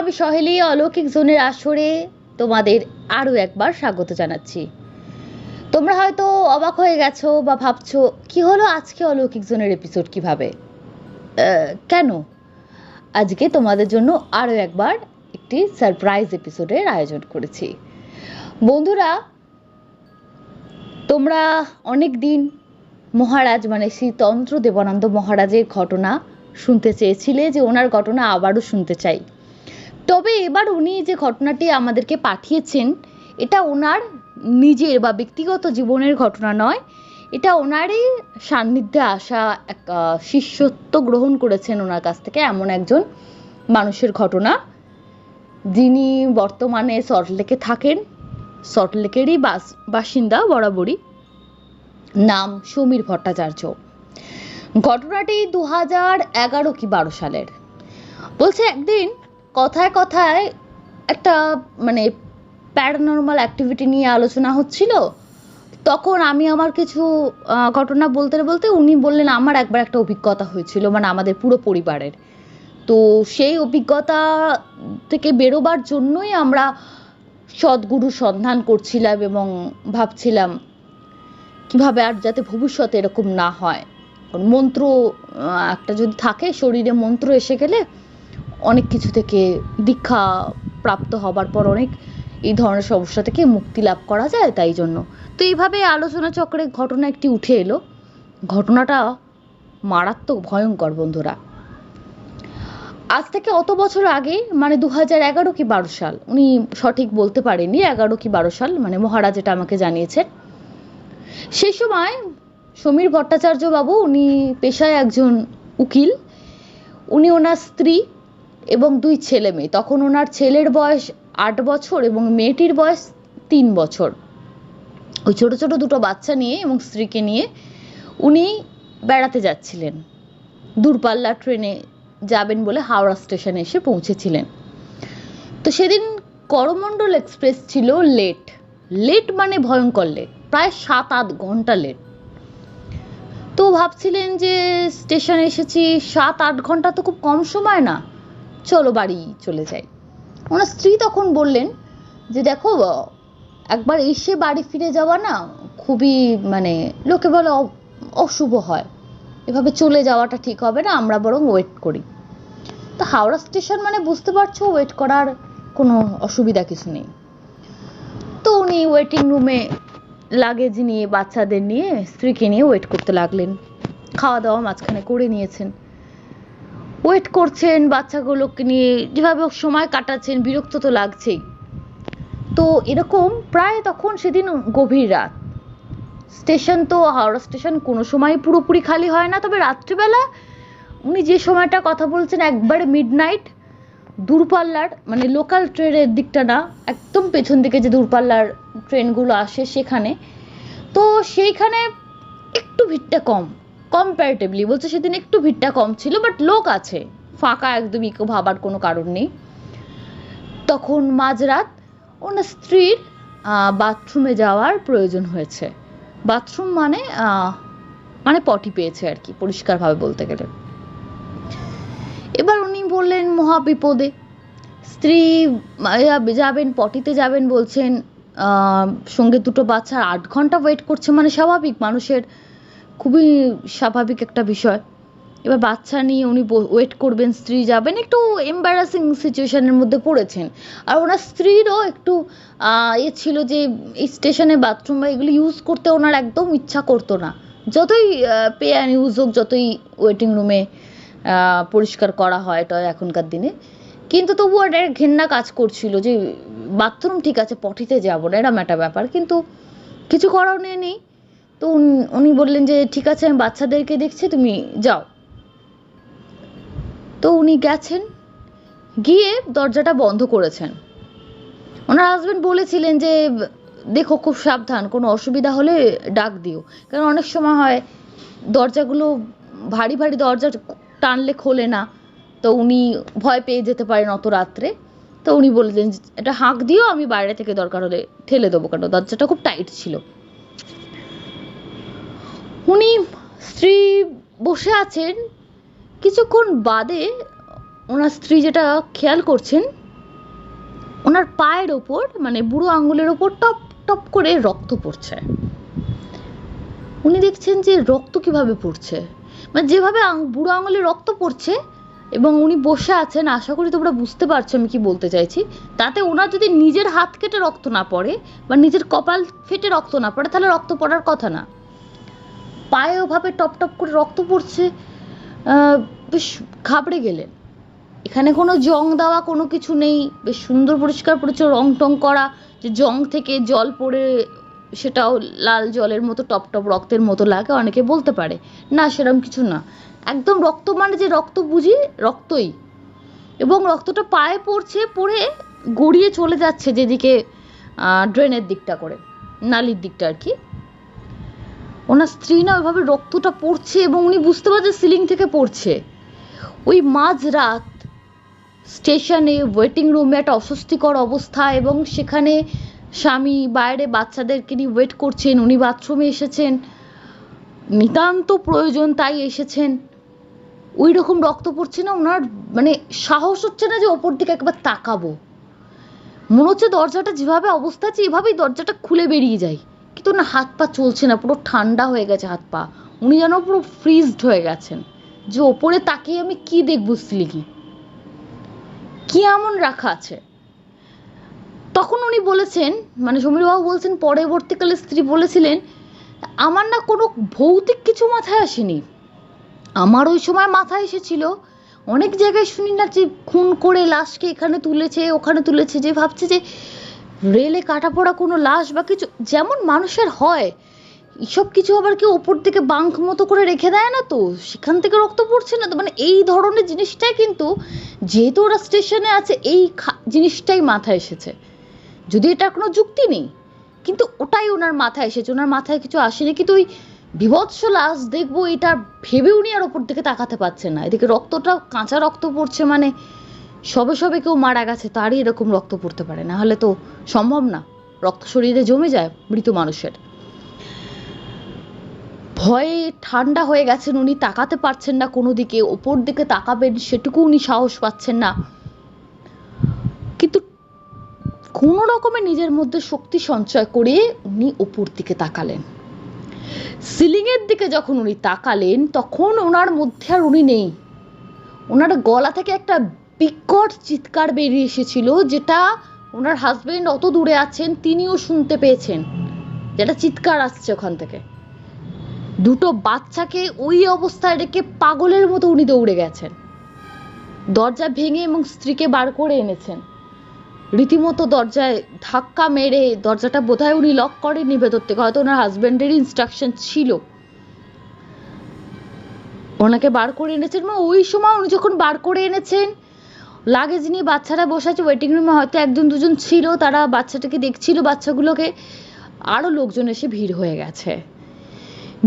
আমি সহেলি অলৌকিক জোনের আসরে তোমাদের আরও একবার স্বাগত জানাচ্ছি। তোমরা হয়তো অবাক হয়ে গেছো বা ভাবছ, কি হলো আজকে অলৌকিক জোনের এপিসোড কীভাবে? কেন? আজকে তোমাদের জন্য আরও একবার একটি সারপ্রাইজ এপিসোডের আয়োজন করেছি। বন্ধুরা, তোমরা অনেক দিন মহারাজ মানে শ্রী তন্ত্র দেবানন্দ মহারাজের ঘটনা শুনতে চেয়েছিলে যে ওনার ঘটনা আবারও শুনতে চাই। তবে এবার উনি যে ঘটনাটি আমাদেরকে পাঠিয়েছেন, এটা ওনার নিজের বা ব্যক্তিগত জীবনের ঘটনা নয়, এটা ওনারই সান্নিধ্যে আসা এক শিষ্যত্ব গ্রহণ করেছেন ওনার কাছ থেকে এমন একজন মানুষের ঘটনা। যিনি বর্তমানে সল্টলেকে থাকেন সল্টলেকেরই বাস, বাসিন্দা বরাবরই, নাম সমীর ভট্টাচার্য। ঘটনাটি দু হাজার এগারো কি বারো সালের। বলছে, একদিন কথায় কথায় একটা মানে প্যারানর্মাল অ্যাক্টিভিটি নিয়ে আলোচনা হচ্ছিল। তখন আমি আমার কিছু ঘটনা বলতে বলতে উনি বললেন, আমার একবার একটা অভিজ্ঞতা হয়েছিল মানে আমাদের পুরো পরিবারের। তো সেই অভিজ্ঞতা থেকে বেরোবার জন্যই আমরা সদ্গুরু সন্ধান করছিলাম এবং ভাবছিলাম, কীভাবে আর যাতে ভবিষ্যতে এরকম না হয়? মন্ত্র একটা যদি থাকে, শরীরে মন্ত্র এসে গেলে অনেক কিছু থেকে দীক্ষা প্রাপ্ত হবার পর অনেক এই ধরনের সমস্যা থেকে মুক্তি লাভ করা যায় তাই জন্য। তো এইভাবে আলোচনা চক্রে ঘটনা একটি উঠে এলো। ঘটনাটা মারাত্মক ভয়ঙ্কর বন্ধুরা। আজ থেকে অত বছর আগে মানে দু হাজার এগারো কি বারো সাল, উনি সঠিক বলতে পারেননি, এগারো কি বারো সাল মানে মহারাজ এটা আমাকে জানিয়েছেন। সেই সময় সমীর ভট্টাচার্য বাবু, উনি পেশায় একজন উকিল। উনি ওনার স্ত্রী এবং দুই ছেলে মেয়ে। তখন ওনার ছেলের বয়স আট বছর এবং মেয়েটির বয়স তিন বছর। ওই ছোট ছোট দুটো বাচ্চা নিয়ে এবং স্ত্রীকে নিয়ে উনি বেড়াতে যাচ্ছিলেন। দূরপাল্লার ট্রেনে যাবেন বলে হাওড়া স্টেশনে এসে পৌঁছেছিলেন। তো সেদিন করমণ্ডল এক্সপ্রেস ছিল লেট। লেট মানে ভয়ঙ্কর লেট। প্রায় সাত আট ঘণ্টা লেট। তো ভাবছিলেন যে স্টেশনে এসেছি, সাত আট ঘণ্টা তো খুব কম সময় না। চলো বাড়ি চলে যাই। ওনার স্ত্রী তখন বললেন যে, দেখো, একবার এসে বাড়ি ফিরে যাওয়া না খুবই মানে লোকে বলে অশুভ হয়। এভাবে চলে যাওয়াটা ঠিক হবে না, আমরা বরং ওয়েট করি। তো হাওড়া স্টেশন মানে বুঝতে পারছ ওয়েট করার কোনো অসুবিধা কিছু নেই। তো উনি ওয়েটিং রুমে লাগেজ নিয়ে, বাচ্চাদের নিয়ে, স্ত্রীকে নিয়ে ওয়েট করতে লাগলেন। খাওয়া দাওয়া মাঝখানে করে নিয়েছেন। ওয়েট করছেন বাচ্চাগুলোকে নিয়ে, যেভাবে সময় কাটাচ্ছেন, বিরক্ত তো লাগছেই। তো এরকম প্রায় তখন সেদিন গভীর রাত। স্টেশন তো, হাওড়া স্টেশন কোনো সময় পুরোপুরি খালি হয় না, তবে রাত্রিবেলা উনি যে সময়টা কথা বলছেন, একবারে মিড নাইট দূরপাল্লার মানে লোকাল ট্রেনের দিকটা না, একদম পেছন দিকে যে দূরপাল্লার ট্রেনগুলো আসে সেখানে। তো সেইখানে একটু ভিড়টা কম। কম্পারেটিভলি বলছে সেদিন একটু ভিড়টা কম ছিল বাট লোক আছে। ফাঁকা একদমই কেউ ভাবার কোনো কারণ নেই। তখন মাঝরাত ওনার স্ত্রীর বাথরুমে যাওয়ার প্রয়োজন হয়েছে। বাথরুম মানে মানে পটি পেয়েছে আর কি, পরিষ্কারভাবে বলতে গেলে। এবার উনি বললেন মহা বিপদে স্ত্রী যাবেন পটিতে যাবেন বলছেন সঙ্গে দুটো বাচ্চা, আট ঘণ্টা ওয়েট করছে মানে স্বাভাবিক মানুষের খুবই স্বাভাবিক একটা বিষয়। এবার বাচ্চা নিয়ে উনি ওয়েট করবেন, স্ত্রী যাবেন, একটু এম্বারাসিং সিচুয়েশনের মধ্যে পড়েছেন। আর ওনার স্ত্রীরও একটু এ ছিল যে, এই স্টেশনে বাথরুম বা এগুলো ইউজ করতে ওনার একদম ইচ্ছা করতো না। যতই পে অ্যান্ড ইউজ হোক, যতই ওয়েটিং রুমে পরিষ্কার করা হয় টয় এখনকার দিনে। কিন্তু তবুও একটা ঘেন্না কাজ করছিল যে, বাথরুম ঠিক আছে, পটিতে যাব, না, এরম একটা ব্যাপার। কিন্তু কিছু করার নেই। তো উন- বললেন যে, ঠিক আছে, আমি বাচ্চাদেরকে দেখছি, তুমি যাও। তো উনি গেছেন, গিয়ে দরজাটা বন্ধ করেছেন। ওনার হাজবেন্ড বলেছিলেন যে, দেখো, খুব সাবধান, কোনো অসুবিধা হলে ডাক দিও। কারণ অনেক সময় হয়, দরজাগুলো, ভারী ভারী দরজা টানলে খোলে না। তো উনি ভয় পেয়ে যেতে পারেন অত রাত্রে। তো উনি বললেন এটা হাঁক দিও, আমি বাইরে থেকে দরকার হলে ঠেলে দেবো। কারণ দরজাটা খুব টাইট ছিল। উনি স্ত্রী বসে আছেন। কিছুক্ষণ বাদে ওনার স্ত্রী যেটা খেয়াল করছেন, ওনার পায়ের ওপর মানে বুড়ো আঙুলের ওপর টপ টপ করে রক্ত পড়ছে। উনি দেখছেন যে রক্ত কীভাবে পড়ছে। মানে যেভাবে বুড়ো আঙুলে রক্ত পড়ছে এবং উনি বসে আছেন, আশা করি তোমরা বুঝতে পারছ আমি কি বলতে চাইছি, তাতে ওনার যদি নিজের হাত কেটে রক্ত না পড়ে বা নিজের কপাল ফেটে রক্ত না পড়ে, তাহলে রক্ত পড়ার কথা না। পায়ে ওভাবে টপ টপ করে রক্ত পড়ছে বেশ ঘাবড়ে গেলেন। এখানে কোনো জং দেওয়া কোনো কিছু নেই, বেশ সুন্দর পরিষ্কার পরিচ্ছন্ন রং টং করা, যে জং থেকে জল পড়ে সেটাও লাল জলের মতো, টপ টপ রক্তের মতো লাগে, অনেকে বলতে পারে। না সেরকম কিছু না। একদম রক্ত মানে যে রক্ত বুঝি, রক্তই। এবং রক্তটা পায়ে পড়ছে, পড়ে গড়িয়ে চলে যাচ্ছে যেদিকে ড্রেনের দিকটা করে, নালির দিকটা আর কি। ওনার স্ত্রী না ওইভাবে রক্তটা পড়ছে এবং উনি বুঝতে পারছে সিলিং থেকে পড়ছে। ওই মাঝরাত স্টেশনে, ওয়েটিং রুমে একটা অস্বস্তিকর অবস্থা এবং সেখানে স্বামী, বাইরে বাচ্চাদেরকে নিয়ে ওয়েট করছেন, উনি বাথরুমে এসেছেন। নিতান্ত প্রয়োজন তাই এসেছেন। ওই রকম রক্ত পড়ছে না, ওনার মানে সাহস হচ্ছে না যে ওপর দিকে একবার তাকাবো। মনে হচ্ছে দরজাটা যেভাবে অবস্থা আছে, এভাবেই দরজাটা খুলে বেরিয়ে যায়। কিন্তু না হাত পা চলছে না, পুরো ঠান্ডা হয়ে গেছে হাত পা। উনি যেন পুরো ফ্রিজড হয়ে গেছেন। যে ওপরে তাকিয়ে আমি কি দেখব সিলিকি? কি এমন রাখা আছে? তখন উনি বলেছেন মানে সমীরবাবু বলছেন, পরবর্তীকালে স্ত্রী বলেছিলেন, আমার না কোনো ভৌতিক কিছু মাথায় আসেনি। আমার ওই সময় মাথায় এসেছিল। অনেক জায়গায় শুনি না যে খুন করে লাশকে এখানে তুলেছে, ওখানে তুলেছে, যে ভাবছে যে রেলে কাটা পড়া কোনো লাশ বা কিছু, যেমন মানুষের হয়, এসব কিছু আবার কি ওপর থেকে বাঙ্ক মতো করে রেখে দেয় না তো? সেখান থেকে রক্ত পড়ছে না তো? মানে এই ধরনের জিনিসটাই কিন্তু, যেহেতু ওরা স্টেশনে আছে, এই জিনিসটাই মাথায় এসেছে। যদি এটা কোনো যুক্তি নেই, কিন্তু ওটাই ওনার মাথায় এসেছে। ওনার মাথায় কিছু আসেনি কিন্তু ওই বিভৎস লাশ দেখব, এটা ভেবে উনি আর ওপর দিকে তাকাতে পারছেন না। এদিকে রক্তটা কাঁচা রক্ত পড়ছে মানে। সবে সবে কেউ মারা গেছে, তারই এরকম রক্ত পড়তে পারে। না হলে তো সম্ভব না। রক্ত শরীরে জমে যায় মৃত মানুষের। ভয়ে ঠান্ডা হয়ে গেছেন উনি, তাকাতে পারছেন না কোনো দিকে ওপর দিকে তাকাবেন, সেটুকু উনি সাহস পাচ্ছেন না। কিন্তু কোনো রকমে নিজের মধ্যে শক্তি সঞ্চয় করে উনি ওপর দিকে তাকালেন। সিলিং এর দিকে যখন উনি তাকালেন, তখন ওনার মধ্যে আর উনি নেই। ওনার গলা থেকে একটা বিকট চিৎকার বেরিয়ে এসেছিল, যেটা ওনার হাজবেন্ড অত দূরে আছেন, তিনিও শুনতে পেয়েছেন। যেটা চিৎকার আসছে ওখান থেকে। দুটো বাচ্চাকে ওই অবস্থায় রেখে পাগলের মতো উনি দৌড়ে গেছেন। দরজা ভেঙে এবং স্ত্রীকে বার করে এনেছেন। রীতিমতো দরজায় ধাক্কা মেরে দরজাটা বোধহয় উনি লক করেননি ভেতর থেকে, হয়তো ওনার হাজবেন্ডের ইনস্ট্রাকশন ছিল। ওনাকে বার করে এনেছেন মানে ওই সময় উনি যখন বার করে এনেছেন লাগেজ নিয়ে বাচ্চারা বসে আছে ওয়েটিং রুমে হয়তো একজন, দুজন ছিল, তারা বাচ্চাটাকে দেখছিল, বাচ্চাগুলোকে আরও লোকজন এসে ভিড় হয়ে গেছে।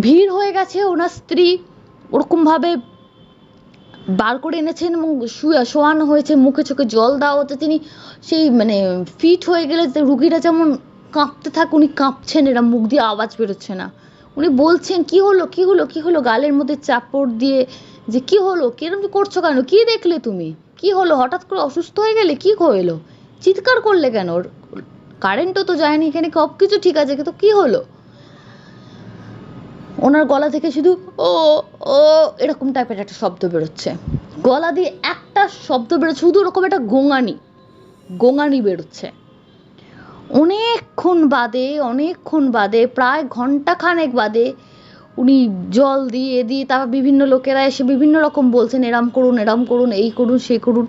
ভিড় হয়ে গেছে, ওনার স্ত্রী ওরকমভাবে বার করে এনেছেন এবং শুয়ে, শোয়ানো হয়েছে, মুখে চোখে জল দেওয়া হচ্ছে। তিনি সেই মানে ফিট হয়ে গেলে রুগীরা যেমন কাঁপতে থাক, উনি কাঁপছেন, এরা মুখ দিয়ে আওয়াজ বেরোচ্ছে না। উনি বলছেন, কি হলো কি হলো কি হলো? গালের মধ্যে চাপড় দিয়ে যে, কি হলো? কিরম করছ কেন? কি দেখলে তুমি? কি হলো? হঠাৎ করে অসুস্থ হয়ে গেলে কি হলো? চিৎকার করলে কেন? ওর কারেন্টও তো যায়নি, এখানে সব কিছু ঠিক আছে, কিন্তু কি হলো? ওনার গলা থেকে শুধু ও ও, এরকম টাইপের একটা শব্দ বেরোচ্ছে। গলা দিয়ে একটা শব্দ বেরোচ্ছে, শুধু ওরকম একটা গোঙানি গোঙানি বেরোচ্ছে। অনেকক্ষণ বাদে অনেকক্ষণ বাদে, প্রায় ঘণ্টা খানেক বাদে উনি জল দিয়ে, এ দিয়ে, তারপর বিভিন্ন লোকেরা এসে বিভিন্ন রকম বলছেন, এরাম করুন এরাম করুন, এই করুন সেই করুন।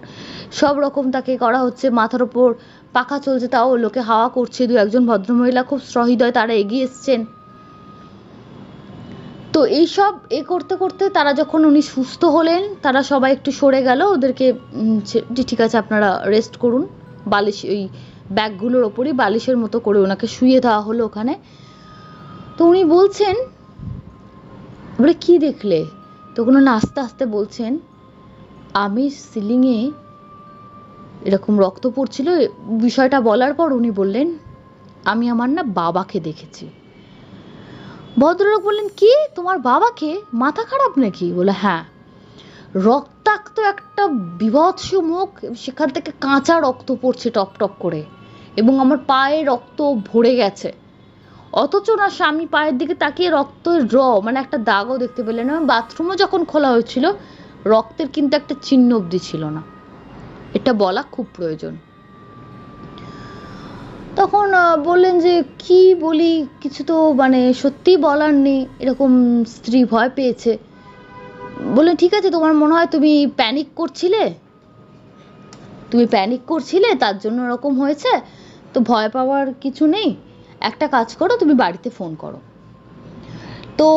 সব রকম তাকে করা হচ্ছে, মাথার ওপর পাখা চলছে, তাও লোকে হাওয়া করছে, দু একজন ভদ্রমহিলা খুব সহৃদয়, তারা এগিয়ে এসছেন। তো এইসব এ করতে করতে তারা যখন উনি সুস্থ হলেন, তারা সবাই একটু সরে গেল, ওদেরকে ঠিক আছে, আপনারা রেস্ট করুন, বালিশ, ওই ব্যাগগুলোর ওপরই বালিশের মতো করে ওনাকে শুয়ে দেওয়া হলো ওখানে। তো উনি বলছেন বলে, কি দেখলে? তখন উনি আস্তে আস্তে বলছেন, আমি সিলিংয়ে এরকম রক্ত পড়ছিল বিষয়টা বলার পর উনি বললেন, আমি আমার না বাবাকে দেখেছি। ভদ্রলোক বললেন, কি? তোমার বাবাকে? মাথা খারাপ নাকি? বলে হ্যাঁ। রক্তাক্ত একটা বিভৎস মুখ, সেখান থেকে কাঁচা রক্ত পড়ছে টপ টপ করে, এবং আমার পায়ে রক্ত ভরে গেছে। অথচ না স্বামী পায়ের দিকে তাকিয়ে রক্তের র মানে একটা দাগও দেখতে পেলেন না। বাথরুমও যখন খোলা হয়েছিল, রক্তের কিন্তু একটা চিহ্ন অবধি ছিল না। এটা বলা খুব প্রয়োজন। তখন বললেন যে, কি বলি, কিছু তো মানে সত্যি বলার নেই। এরকম স্ত্রী ভয় পেয়েছে। বললেন, ঠিক আছে, তোমার মনে হয় তুমি প্যানিক করছিলে? তুমি প্যানিক করছিলে, তার জন্য এরকম হয়েছে? তো ভয় পাওয়ার কিছু নেই? একটা কাজ করো, তুমি বাড়িতে ফোন করো। তো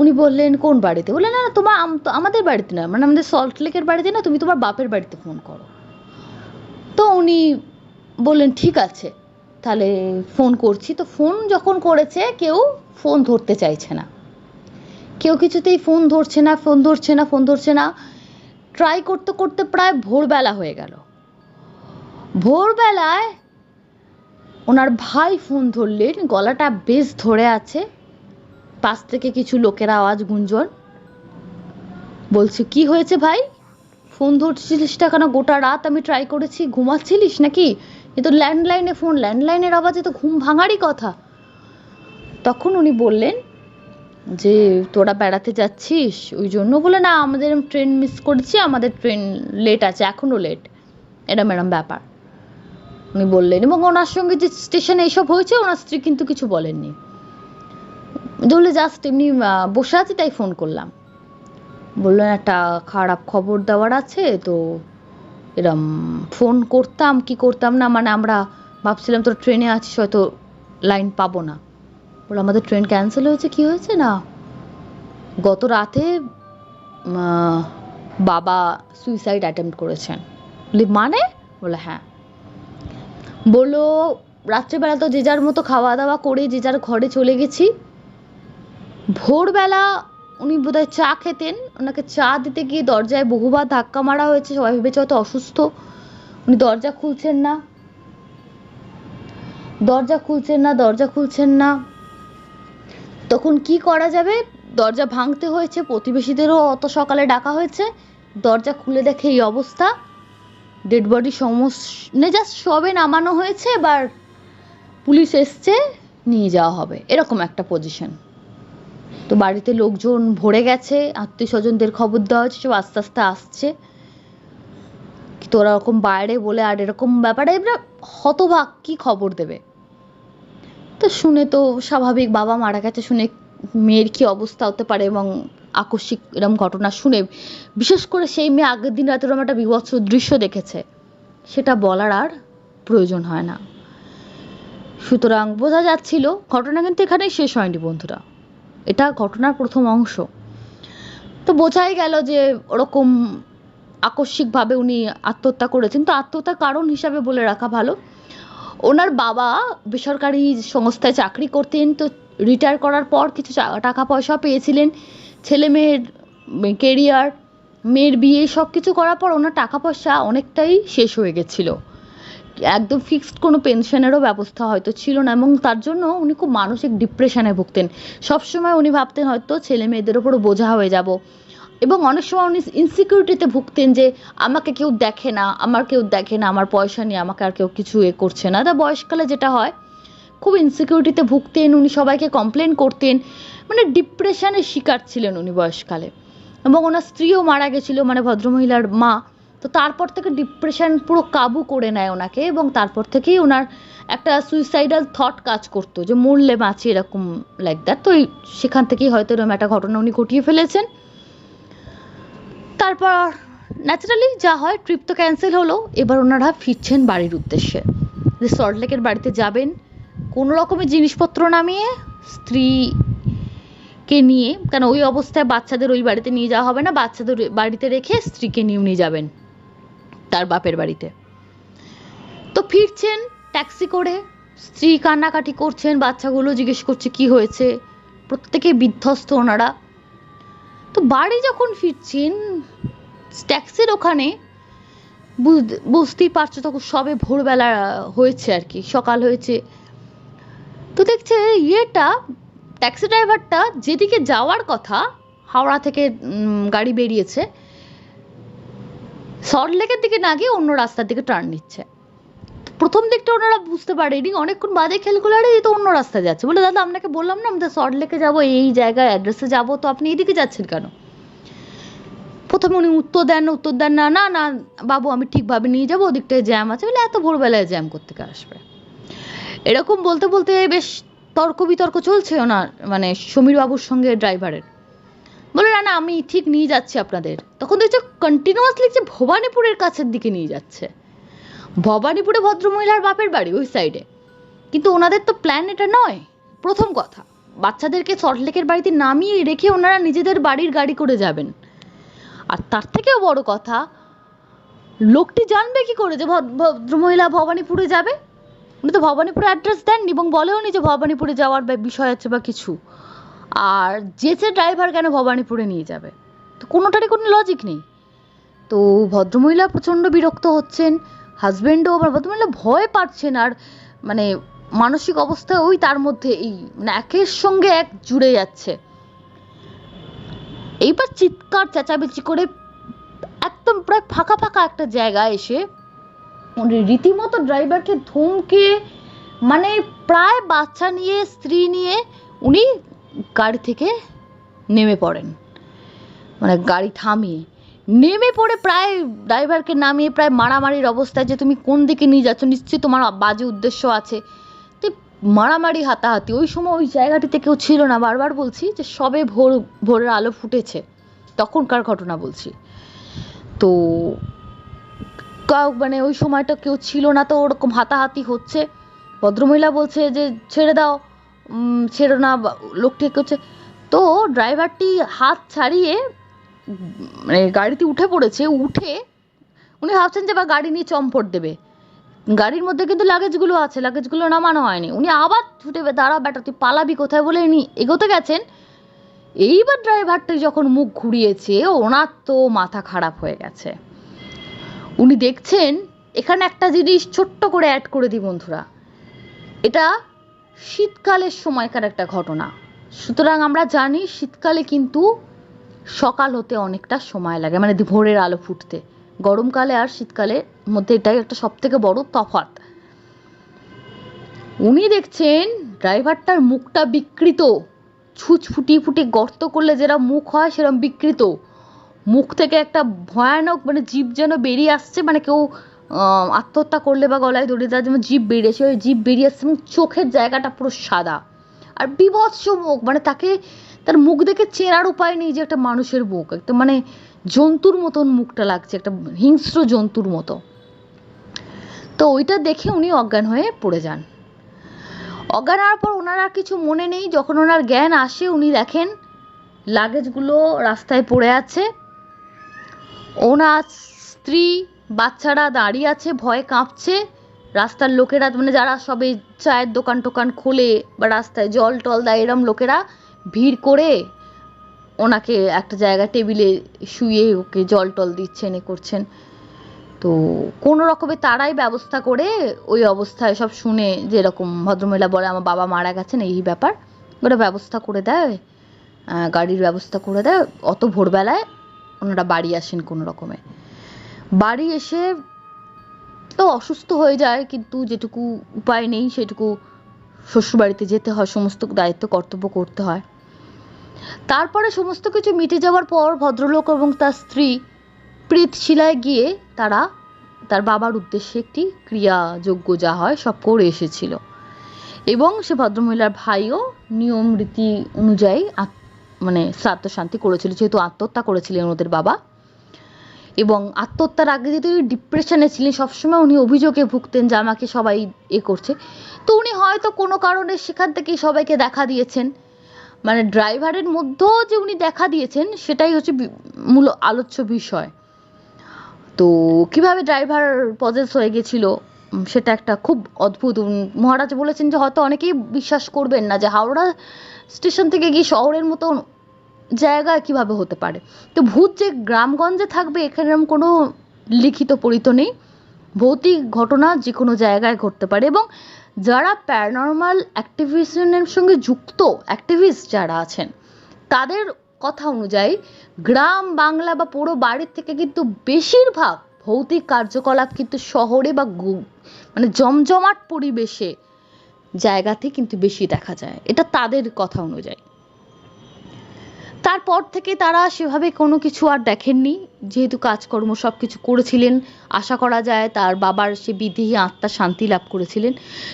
উনি বললেন, কোন বাড়িতে? বললেন, না তোমার আমাদের বাড়িতে না মানে আমাদের সল্ট লেকের বাড়িতে না, তুমি তোমার বাপের বাড়িতে ফোন করো। তো উনি বললেন, ঠিক আছে, তাহলে ফোন করছি। তো ফোন যখন করেছে, কেউ ফোন ধরতে চাইছে না। কেউ কিছুতেই ফোন ধরছে না ফোন ধরছে না ফোন ধরছে না। ট্রাই করতে করতে প্রায় ভোরবেলা হয়ে গেল। ভোরবেলায় ওনার ভাই ফোন ধরলেন গলাটা বেশ ধরে আছে। পাশ থেকে কিছু লোকের আওয়াজ, গুঞ্জন। বলছে, কি হয়েছে ভাই? ফোন ধরছিলিস না কেন? গোটা রাত আমি ট্রাই করেছি, ঘুমাচ্ছিলিস নাকি? এ তো ল্যান্ডলাইনে ফোন ল্যান্ডলাইনের আওয়াজে তো ঘুম ভাঙারই কথা। তখন উনি বললেন, যে তোরা বেড়াতে যাচ্ছিস? ওই জন্য বলে, না, আমাদের ট্রেন মিস করেছি, আমাদের ট্রেন লেট আছে এখনও লেট এরম এরম ব্যাপার। উনি বললেন। এবং ওনার সঙ্গে যে স্টেশনে এসব হয়েছে, ওনার স্ত্রী কিন্তু কিছু বলেননি। ধরলে জাস্ট এমনি বসে আছি, তাই ফোন করলাম। বললেন একটা খারাপ খবর দেওয়ার আছে, তো এরম ফোন করতাম, কি করতাম না? মানে আমরা ভাবছিলাম, তোর ট্রেনে আছিস, হয়তো লাইন পাবো না। বলে আমাদের ট্রেন ক্যান্সেল হয়েছে, কি হয়েছে না? গত রাতে বাবা সুইসাইড অ্যাটেম্প্ট করেছেন। বলি মানে? বলে হ্যাঁ। বলল, রাত্রেবেলা তো যে যার মতো খাওয়া দাওয়া করে যে যার ঘরে চলে গেছি। ভোরবেলা উনি বোধহয় চা খেতেন। ওনাকে চা দিতে গিয়ে দরজায় বহুবার ধাক্কা মারা হয়েছে। সবাই ভেবেছে হয়তো অসুস্থ। উনি দরজা খুলছেন না। দরজা খুলছেন না, দরজা খুলছেন না। তখন কি করা যাবে? দরজা ভাঙতে হয়েছে। প্রতিবেশীদেরও অত সকালে ডাকা হয়েছে। দরজা খুলে দেখে এই অবস্থা। ডেড বডি সমস্যা জাস্ট সবে নামানো হয়েছে, এবার পুলিশ এসছে, নিয়ে যাওয়া হবে। এরকম একটা পজিশন তো বাড়িতে লোকজন ভরে গেছে আত্মীয় স্বজনদের খবর দেওয়া হচ্ছে সব আস্তে আস্তে আসছে। তো ওরা ওরকম বাইরে বলে, আর এরকম ব্যাপারে এবার হতবাক কি খবর দেবে? তো শুনে তো স্বাভাবিক, বাবা মারা গেছে শুনে মেয়ের কি অবস্থা হতে পারে এবং আকস্মিক এরকম ঘটনা শুনে, বিশেষ করে সেই মেয়ে আগের দিন রাতে এরকম একটা বিভৎস দৃশ্য দেখেছে। সেটা বলার আর প্রয়োজন হয় না। সুতরাং বোঝা যাচ্ছিল, ঘটনা কিন্তু এখানেই শেষ হয়নি বন্ধুরা। এটা ঘটনার প্রথম অংশ। তো বোঝাই গেল যে ওরকম আকস্মিকভাবে উনি আত্মহত্যা করেছেন। তো আত্মহত্যার কারণ হিসাবে বলে রাখা ভালো। ওনার বাবা বেসরকারি সংস্থায় চাকরি করতেন, তো রিটায়ার করার পর কিছু টাকা পয়সা পেয়েছিলেন। ছেলে মেয়ের কেরিয়ার মেয়ের বিয়ে সব কিছু করার পর ওনার টাকা পয়সা অনেকটাই শেষ হয়ে গেছিল। একদম ফিক্সড কোনো পেনশনেরও ব্যবস্থা হয়তো ছিল না এবং তার জন্য উনি খুব মানসিক ডিপ্রেশনে ভুগতেন। সবসময় উনি ভাবতেন হয়তো ছেলে মেয়েদের ওপরও বোঝা হয়ে যাব। এবং অনেক সময় উনি ইনসিকিউরিটিতে ভুগতেন যে, আমাকে কেউ দেখে না, আমার কেউ দেখে না, আমার পয়সা নিয়ে আমাকে আর কেউ কিছু এ করছে না। তা বয়সকালে যেটা হয় খুব ইনসিকিউরিটিতে ভুগতেন, উনি সবাইকে কমপ্লেন করতেন। মানে ডিপ্রেশনের শিকার ছিলেন উনি বয়সকালে। এবং ওনার স্ত্রীও মারা গেছিল মানে ভদ্রমহিলার মা। তো তারপর থেকে ডিপ্রেশন পুরো কাবু করে নেয় ওনাকে এবং তারপর থেকেই ওনার একটা সুইসাইডাল থট কাজ করতো যে মরলে বাঁচি এরকম লাইক দ্যাট তো সেখান থেকেই হয়তো এরকম একটা ঘটনা উনি ঘটিয়ে ফেলেছেন। তারপর ন্যাচারালি যা হয় ট্রিপ তো ক্যান্সেল হলো। এবার ওনারা ফিরছেন বাড়ির উদ্দেশ্যে। যে সল্টলেকের বাড়িতে যাবেন। কোনো রকমের জিনিসপত্র নামিয়ে স্ত্রীকে নিয়ে, কেন ওই অবস্থায় বাচ্চাদের ওই বাড়িতে নিয়ে যাওয়া হবে না? বাচ্চাদের বাড়িতে রেখে স্ত্রীকে নিয়ে উনি যাবেন তার বাপের বাড়িতে। তো ফিরছেন, ট্যাক্সি করে, স্ত্রী কান্নাকাটি করছেন, বাচ্চাগুলো জিজ্ঞেস করছে, কি হয়েছে? প্রত্যেকে বিধ্বস্ত ওনারা। তো বাড়ি যখন ফিরছেন, ট্যাক্সির ওখানে বুঝ- বুঝতেই পারছ তখন সবে ভোরবেলা হয়েছে আর কি, সকাল হয়েছে। তো দেখছে ইয়েটা ট্যাক্সি ড্রাইভারটা যেদিকে যাওয়ার কথা, হাওড়া থেকে গাড়ি বেরিয়েছে সল্টলেকের দিকে না গিয়ে অন্য রাস্তার দিকে টার্ন নিচ্ছে। প্রথম দিকটা ওনারা বুঝতে পারেনি, অনেকক্ষণ বাদে খেয়াল আরে এ তো অন্য রাস্তায় যাচ্ছে। বলে, দাদা, আপনাকে বললাম না আমাদের সল্টলেকে যাব, এই জায়গায় অ্যাড্রেসে যাব, তো আপনি এদিকে যাচ্ছেন কেন? প্রথমে উনি উত্তর দেন না উত্তর দেন, না না না, বাবু, আমি ঠিকভাবে নিয়ে যাব, ওদিকটায় জ্যাম আছে। বলে, এত ভোরবেলায় জ্যাম করতে আসবে? এরকম বলতে বলতে বেশ তর্ক বিতর্ক চলছে ওনার মানে সমীর বাবুর সঙ্গে ড্রাইভারের। বলে, না না, আমি ঠিক নিয়ে যাচ্ছি আপনাদের। তখন দেখছ কন্টিনিউয়াসলি যে ভবানীপুরের কাছের দিকে নিয়ে যাচ্ছে। ভবানীপুরে ভদ্রমহিলার বাপের বাড়ি ওই সাইডে কিন্তু ওনাদের তো প্ল্যান এটা নয়। প্রথম কথা, বাচ্চাদেরকে সল্টলেকের বাড়িতে নামিয়ে রেখে ওনারা নিজেদের বাড়ির গাড়ি করে যাবেন। আর তার থেকেও বড় কথা, লোকটি জানবে কি করে যে ভদ- ভদ্রমহিলা ভবানীপুরে যাবে? উনি তো ভবানীপুরে অ্যাড্রেস দেননি এবং বলেওনি যে ভবানীপুরে যাওয়ার বিষয় আছে বা কিছু। আর যেচে ড্রাইভার কেন ভবানীপুরে নিয়ে যাবে? তো কোনোটারই কোনো লজিক নেই। তো ভদ্রমহিলা প্রচণ্ড বিরক্ত হচ্ছেন হাজবেন্ডও আবার ভদ্রমহিলা ভয় পাচ্ছেন আর মানে মানসিক অবস্থা ওই তার মধ্যে এই মানে একের সঙ্গে এক জুড়ে যাচ্ছে। এইবার চিৎকার, চেঁচামেচি করে একদম প্রায় ফাঁকা ফাঁকা একটা জায়গায় এসে রীতিমতো ড্রাইভারকে ধমকে মানে প্রায় বাচ্চা নিয়ে, স্ত্রী নিয়ে উনি গাড়ি থেকে নেমে পড়েন। মানে গাড়ি থামিয়ে। নেমে পড়ে প্রায় ড্রাইভারকে নামিয়ে প্রায় মারামারির অবস্থায় যে তুমি কোন দিকে নিয়ে যাচ্ছ, নিশ্চয়ই তোমার বাজে উদ্দেশ্য আছে। তো মারামারি, হাতাহাতি, ওই সময় ওই জায়গাটিতে কেউ ছিল না। বারবার বলছি যে সবে ভোর, ভোরের আলো ফুটেছে। তখনকার ঘটনা বলছি। তো মানে ওই সময়টা কেউ ছিল না তো ওরকম হাতাহাতি হচ্ছে। ভদ্রমহিলা বলছে যে, ছেড়ে দাও ছেড়ো না, বা- লোকটি করছে। তো ড্রাইভারটি হাত ছাড়িয়ে মানে গাড়িতে উঠে পড়েছে, উঠে উনি ভাবছেন যে বা গাড়ি নিয়ে চম্পট দেবে। গাড়ির মধ্যে কিন্তু লাগেজগুলো আছে লাগেজগুলো নামানো হয়নি। উনি আবার ছুটে দাঁড়া বেটা তুই পালাবি কোথায়? বলে উনি এগোতে গেছেন। এইবার ড্রাইভারটি যখন মুখ ঘুরিয়েছে, ওনার তো মাথা খারাপ হয়ে গেছে। উনি দেখছেন, এখানে একটা জিনিস ছোট্ট করে অ্যাড করে দিই বন্ধুরা। এটা শীতকালের সময়কার একটা ঘটনা। সুতরাং আমরা জানি শীতকালে কিন্তু সকাল হতে অনেকটা সময় লাগে মানে ভোরের আলো ফুটতে। গরমকালে আর শীতকালের মধ্যে এটাই একটা সব থেকে বড় তফাৎ। উনি দেখছেন, ড্রাইভারটার মুখটা বিকৃত। ছুঁচ ফুটিয়ে ফুটিয়ে গর্ত করলে যেটা মুখ হয় সেরকম বিকৃত। মুখ থেকে একটা ভয়ানক মানে জীব যেন বেরিয়ে আসছে মানে কেউ আত্মহত্যা করলে বা গলায় দড়ি দেওয়ার যেমন জীব বেরিয়েছে ওই জীব বেরিয়ে আসছে এবং চোখের জায়গাটা পুরো সাদা। আর বিভৎস মুখ মানে তাকে, তার মুখ দেখে চেনার উপায় নেই যে একটা মানুষের মুখ। একটা মানে জন্তুর মতন মুখটা লাগছে, একটা হিংস্র জন্তুর মতো। তো ওইটা দেখে উনি অজ্ঞান হয়ে পড়ে যান। অজ্ঞান হওয়ার পর ওনার আর কিছু মনে নেই। যখন ওনার জ্ঞান আসে, উনি দেখেন লাগেজগুলো রাস্তায় পড়ে আছে। ওনার স্ত্রী, বাচ্চারা দাঁড়িয়ে আছে, ভয়ে কাঁপছে। রাস্তার লোকেরা মানে যারা সবে চায়ের দোকান টোকান খোলে বা রাস্তায় জল টল দেয় এরম লোকেরা ভিড় করে ওনাকে একটা জায়গায় টেবিলে শুয়ে ওকে জল টল দিচ্ছেন, এ করছেন। তো কোনো রকমে তারাই ব্যবস্থা করে ওই অবস্থায় সব শুনে যে এরকম ভদ্রমহিলা বলে, আমার বাবা মারা গেছেন, এই ব্যাপার। ওরা ব্যবস্থা করে দেয় গাড়ির ব্যবস্থা করে দেয়। অত ভোরবেলায় ওনারা বাড়ি আসেন কোনো রকমে। বাড়ি এসে তো অসুস্থ হয়ে যায়, কিন্তু যেটুকু উপায় নেই সেটুকু শ্বশুরবাড়িতে যেতে হয়, সমস্ত দায়িত্ব, কর্তব্য করতে হয়। তারপরে সমস্ত কিছু মিটে যাওয়ার পর ভদ্রলোক এবং তার স্ত্রী প্রীতশিলায় গিয়ে তারা, তার বাবার উদ্দেশ্যে একটি ক্রিয়াযোগ্য যা হয় সব করে এসেছিল। এবং সে ভদ্রমহিলার ভাইও নিয়ম রীতি অনুযায়ী মানে শান্তি করেছিল, যেহেতু আত্মহত্যা করেছিলেন ওদের বাবা। এবং আত্মহত্যার আগে যেহেতু ডিপ্রেশনে ছিলেন, সবসময় উনি অভিযোগে ভুগতেন যে আমাকে সবাই এ করছে। তো উনি হয়তো কোনো কারণে সেখান থেকেই সবাইকে দেখা দিয়েছেন। মানে ড্রাইভারের মধ্যেও যে উনি দেখা দিয়েছেন, সেটাই হচ্ছে মূল আলোচ্য বিষয়। তো কীভাবে ড্রাইভার পজেস হয়ে গেছিল সেটা একটা খুব অদ্ভুত। মহারাজ বলেছেন যে হয়তো অনেকেই বিশ্বাস করবেন না যে হাওড়া স্টেশন থেকে গিয়ে শহরের মতো জায়গা কীভাবে হতে পারে? তো ভূত যে গ্রামগঞ্জে থাকবে, এখানে এরকম কোনো লিখিত পরিত নেই। ভৌতিক ঘটনা যে কোনো জায়গায় ঘটতে পারে এবং যারা প্যারানর্মাল অ্যাক্টিভিশনের সঙ্গে যুক্ত অ্যাক্টিভিস্ট যারা আছেন, তাদের কথা অনুযায়ী গ্রাম, বাংলা বা পুরো বাড়ির থেকে কিন্তু বেশিরভাগ ভৌতিক কার্যকলাপ কিন্তু শহরে বা মানে জমজমাট পরিবেশে জায়গাতে কিন্তু বেশি দেখা যায়। এটা তাদের কথা অনুযায়ী। তারপর থেকে তারা সেভাবে কোনো কিছু আর দেখেননি। যেহেতু কাজকর্ম সব কিছু করেছিলেন, আশা করা যায় তার বাবার সে বিদেহী আত্মা শান্তি লাভ করেছিলেন।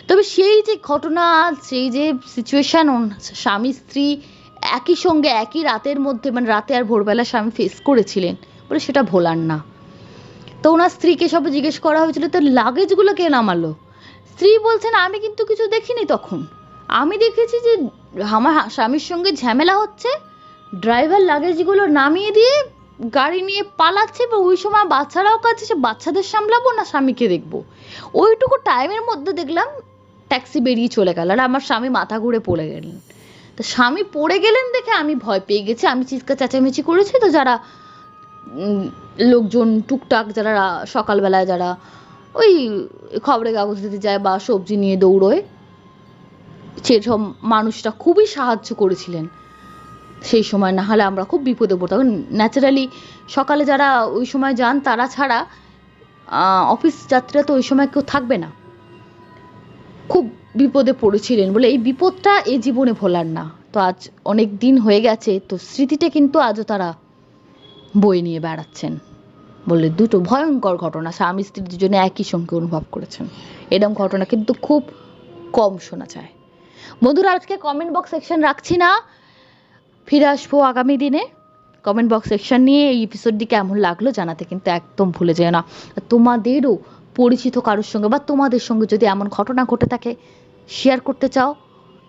তবে সেই যে ঘটনা, সেই যে সিচুয়েশন স্বামী, স্ত্রী একই সঙ্গে একই রাতের মধ্যে মানে রাতে আর ভোরবেলা স্বামী ফেস করেছিলেন, বলে সেটা ভোলার না। তো ওনার স্ত্রীকে সব জিজ্ঞেস করা হয়েছিল, তোর লাগেজগুলো কে নামালো? স্ত্রী বলছেন, আমি কিন্তু কিছু দেখিনি তখন। আমি দেখেছি যে আমার স্বামীর সঙ্গে ঝামেলা হচ্ছে। ড্রাইভার লাগেজগুলো নামিয়ে দিয়ে গাড়ি নিয়ে পালাচ্ছে বা ওই সময় বাচ্চারাও কাছে সে বাচ্চাদের সামলাবো না স্বামীকে দেখব? ওইটুকু টাইমের মধ্যে দেখলাম ট্যাক্সি বেরিয়ে চলে গেল আর আমার স্বামী মাথা ঘুরে পড়ে গেলেন। তো স্বামী পড়ে গেলেন দেখে আমি ভয় পেয়ে গেছি। আমি চিৎকার চেঁচামেচি করেছি তো যারা লোকজন, টুকটাক যারা, সকালবেলায় যারা ওই খবরের কাগজ দিতে যায় বা সবজি নিয়ে দৌড়োয়। সেসব মানুষরা খুবই সাহায্য করেছিলেন। সেই সময় না হলে আমরা খুব বিপদে পড়তাম। ন্যাচারালি সকালে যারা ওই সময় যান, তারা ছাড়া অফিস যাত্রীরা তো ওই সময় কেউ থাকবে না। খুব বিপদে পড়েছিলেন বলে এই বিপদটা এই জীবনে ভোলার না। তো আজ অনেক দিন হয়ে গেছে, তো স্মৃতিটা কিন্তু আজও তারা বয়ে নিয়ে বেড়াচ্ছেন। বলে দুটো ভয়ঙ্কর ঘটনা, স্বামী স্ত্রী দুজনে একই সঙ্গে অনুভব করেছেন। এরকম ঘটনা কিন্তু খুব কম শোনা যায়। বন্ধুরা, আজকে কমেন্ট বক্স সেকশন রাখছি না। ফিরে আসব আগামী দিনে। কমেন্ট বক্স সেকশন নিয়ে এই এপিসোডটি কেমন লাগল জানাতে কিন্তু একদম ভুলে যেও না। তোমাদেরও পরিচিত কারোর সঙ্গে বা তোমাদের সঙ্গে যদি এমন ঘটনা ঘটে থাকে শেয়ার করতে চাও,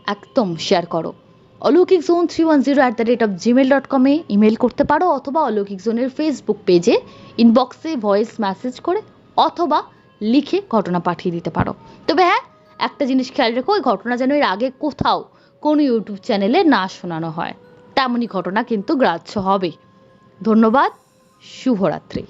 একদম শেয়ার করো। অলৌকিক zone three one zero at the rate of gmail dot কমে ইমেল করতে পারো অথবা অলৌকিক জোনের ফেসবুক পেজে ইনবক্সে ভয়েস মেসেজ করে অথবা লিখে ঘটনা পাঠিয়ে দিতে পারো। তবে হ্যাঁ একটা জিনিস খেয়াল রেখো, ওই ঘটনা যেন এর আগে কোথাও কোনো ইউটিউব চ্যানেলে না শোনানো হয়। তেমনই ঘটনা কিন্তু গ্রাহ্য হবে। ধন্যবাদ, শুভরাত্রি।